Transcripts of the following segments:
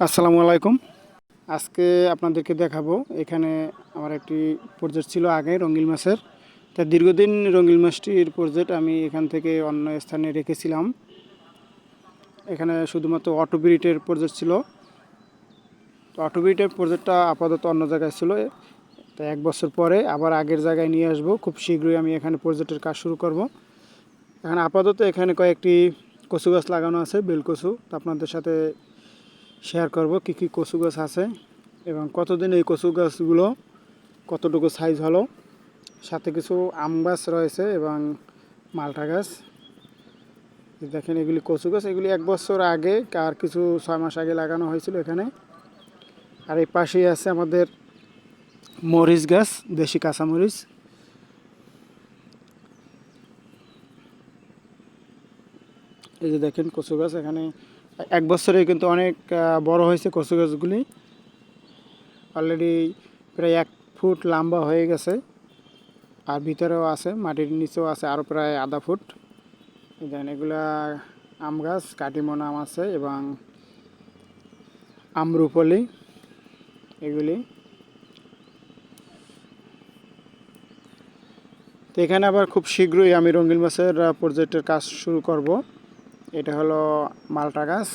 আসসালামু আলাইকুম। আজকে আপনাদেরকে দেখাবো, এখানে আমার একটি প্রজেক্ট ছিল আগে রঙ্গিল মাছের। তা দীর্ঘদিন রঙ্গিল মাছটির প্রজেক্ট আমি এখান থেকে অন্য স্থানে রেখেছিলাম। এখানে শুধুমাত্র অটোবিরিটের প্রজেক্ট ছিল। তো অটোবিরিটের প্রজেক্টটা আপাতত অন্য জায়গায় ছিল। তো এক বছর পরে আবার আগের জায়গায় নিয়ে আসব। খুব শীঘ্রই আমি এখানে প্রজেক্টের কাজ শুরু করব। এখানে আপাতত এখানে কয়েকটি কচু গাছ লাগানো আছে, বেলকচু। তো আপনাদের সাথে শেয়ার করব কি কি কচু গাছ আছে এবং কতদিন এই কচু গাছগুলো, কতটুকু সাইজ হলো, সাথে কিছু আম গাছ রয়েছে এবং মালটা গাছ। দেখেন এগুলি কচু গাছ, এগুলি এক বছর আগে আর কিছু ছয় মাস আগে লাগানো হয়েছিল এখানে। আর এই পাশেই আছে আমাদের মরিচ গাছ, দেশি কাঁচা মরিচ এই যে দেখেন কচু গাছ, এখানে এক বছরে কিন্তু অনেক বড় হয়েছে কচু গাছগুলি। অলরেডি প্রায় এক ফুট লম্বা হয়ে গেছে। আর ভিতরেও আছে, মাটির নিচেও আছে, আরও প্রায় আধা ফুট। দেখেন, এগুলা আম গাছ, কাটিমন আম আছে এবং আমরুপলি এগুলি। তো এখানে আবার খুব শীঘ্রই আমি রঙ্গিল মাছের প্রজেক্টের কাজ শুরু করব। এটা হলো মালটা গাছ।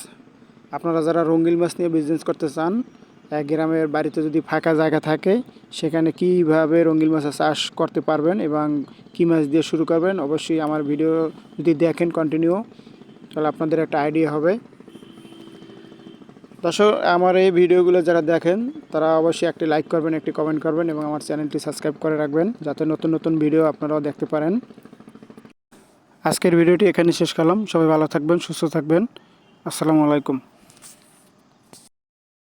আপনারা যারা রঙ্গিল মাছ নিয়ে বিজনেস করতে চান, এক গ্রামের বাড়িতে যদি ফাঁকা জায়গা থাকে, সেখানে কীভাবে রঙ্গিল মাছের চাষ করতে পারবেন এবং কী মাছ দিয়ে শুরু করবেন, অবশ্যই আমার ভিডিও যদি দেখেন কন্টিনিউ তাহলে আপনাদের একটা আইডিয়া হবে। দর্শক, আমার এই ভিডিওগুলো যারা দেখেন, তারা অবশ্যই একটি লাইক করবেন, একটি কমেন্ট করবেন এবং আমার চ্যানেলটি সাবস্ক্রাইব করে রাখবেন, যাতে নতুন নতুন ভিডিও আপনারাও দেখতে পারেন। আজকের ভিডিওটি এখানে শেষ করলাম। সবাই ভালো থাকবেন সুস্থ থাকবেন। আসসালামু আলাইকুম।